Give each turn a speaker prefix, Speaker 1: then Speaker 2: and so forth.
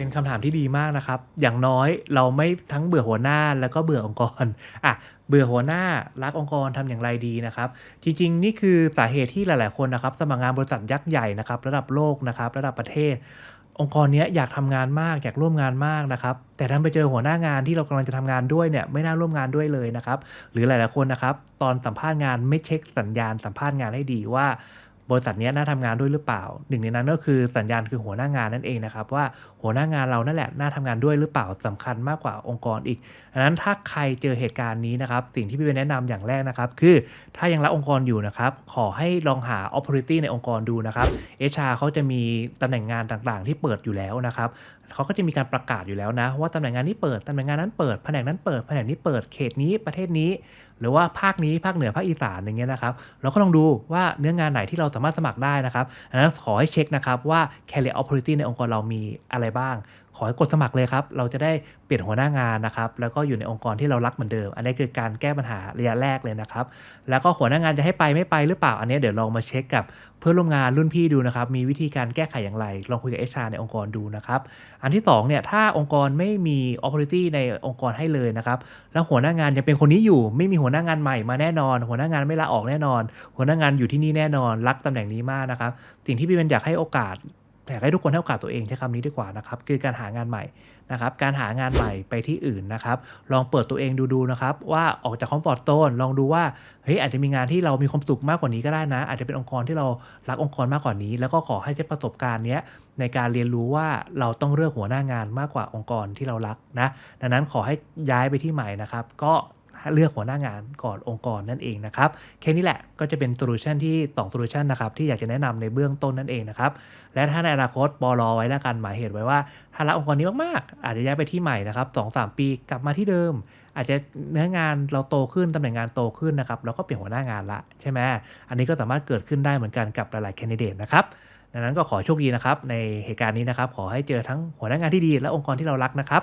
Speaker 1: เป็นคำถามที่ดีมากนะครับ อย่างน้อยเราไม่ทั้งเบื่อหัวหน้าแล้วก็เบื่อองค์กรอะเบื่อหัวหน้ารักองค์กรทำอย่างไรดีนะครับ จริง ๆ นี่คือสาเหตุที่หลาย ๆ คนนะครับ สมัครงานบริษัทยักษ์ใหญ่นะครับ ระดับโลกนะครับ ระดับประเทศ องค์กรนี้อยากทำงานมากอยากร่วมงานมากนะครับ แต่ดันไปเจอหัวหน้างานที่เรากำลังจะทำงานด้วยเนี่ยไม่น่าร่วมงานด้วยเลยนะครับ หรือหลาย ๆ คนนะครับ ตอนสัมภาษณ์งานไม่เช็คสัญญาณสัมภาษณ์งานให้ดีว่า บริษัทนี้น่าทำงานด้วยหรือเปล่า หนึ่งในนั้นก็คือสัญญาณคือหัวหน้างานนั่นเองนะครับ ว่าหัวหน้างานเรานั่นแหละน่าทำงานด้วยหรือเปล่าสำคัญมากกว่าองค์กรอีกดังนั้นถ้าใครเจอเหตุการณ์นี้นะครับสิ่งที่พี่เป็นแนะนำอย่างแรกนะครับ คือถ้ายังรักองค์กรอยู่นะครับขอให้ลองหา opportunity ในองค์กรดูนะครับ HR เขาจะมีตำแหน่งงานต่างๆ ที่เปิดอยู่แล้วนะครับเขาก็จะมีการประกาศอยู่แล้วนะ ว่าตำแหน่งงานนี้เปิดตำแหน่งงานนั้นเปิดแผนกนั้นเปิดแผนกนี้เปิดเขตนี้ประเทศนี้ หรือว่าภาคนี้ภาคเหนือภาคอีสานอย่างเงี้ยนะครับ เราก็ลองดูว่าเนื้องานไหนที่เราสามารถสมัครได้นะครับอันนั้นขอให้เช็คนะครับว่า career opportunity ในองค์กรเรามีอะไรบ้างขอให้กดสมัครเลยครับ เราจะได้เปลี่ยนหัวหน้างานนะครับ แล้วก็อยู่ในองค์กรที่เรารักเหมือนเดิม อันนี้คือการแก้ปัญหาระยะแรกเลยนะครับ แล้วก็หัวหน้างานจะให้ไปไม่ไปหรือเปล่า อันนี้เดี๋ยวลองมาเช็คกับเพื่อนร่วมงานรุ่นพี่ดูนะครับ มีวิธีการแก้ไขอย่างไร ลองคุยกับ HR ในองค์กรดูนะครับ อันที่2เนี่ย ถ้าองค์กรไม่มี opportunity ในองค์กรให้เลยนะครับ แล้วหัวหน้างานยังเป็นคนนี้อยู่ ไม่มีหัวหน้างานใหม่มาแน่นอน หัวหน้างานไม่ลาออกแน่นอน หัวหน้างานอยู่ที่นี่แน่นอน รักตำแหน่งนี้มากนะครับ สิ่งที่พี่เป็นอยากให้โอกาส อยากให้ทุกคนให้โอกาสตัวเองใช้คำนี้ดีกว่านะครับคือการหางานใหม่นะครับการหางานใหม่ไปที่อื่นนะครับลองเปิดตัวเองดูๆนะครับว่าออกจากคอมฟอร์ตโซนลองดูว่าเฮ้ยอาจจะมีงานที่เรามีความสุขมากกว่านี้ก็ได้นะ อาจจะเป็นองค์กรที่เรารักองค์กรมากกว่านี้ แล้วก็ขอให้ใช้ประสบการณ์เนี้ยในการเรียนรู้ว่าเราต้องเลือกหัวหน้างานมากกว่าองค์กรที่เรารักนะดังนั้นขอให้ย้ายไปที่ใหม่นะครับก็ เลือกหัวหน้างานก่อนองค์กรนั่นเองนะครับแค่นี้แหละก็จะเป็นโซลูชันที่2โซลูชันนะครับที่อยากจะแนะนำในเบื้องต้นนั่นเองนะครับและถ้าในอนาคตปอรอไว้แล้วกันหมายเหตุไว้ว่า ถ้ารักองค์กรนี้มากๆ อาจจะย้ายไปที่ใหม่นะครับสองสามปีกลับมาที่เดิม อาจจะเนื้องานเราโตขึ้นตำแหน่งงานโตขึ้นนะครับแล้วก็เปลี่ยนหัวหน้างานละใช่ไหมอันนี้ก็สามารถเกิดขึ้นได้เหมือนกันกับหลายๆแคนดิเดตนะครับดังนั้นก็ขอโชคดีนะครับในเหตุการณ์นี้นะครับขอให้เจอทั้งหัวหน้างานที่ดีและองค์กรที่เรารักนะครับ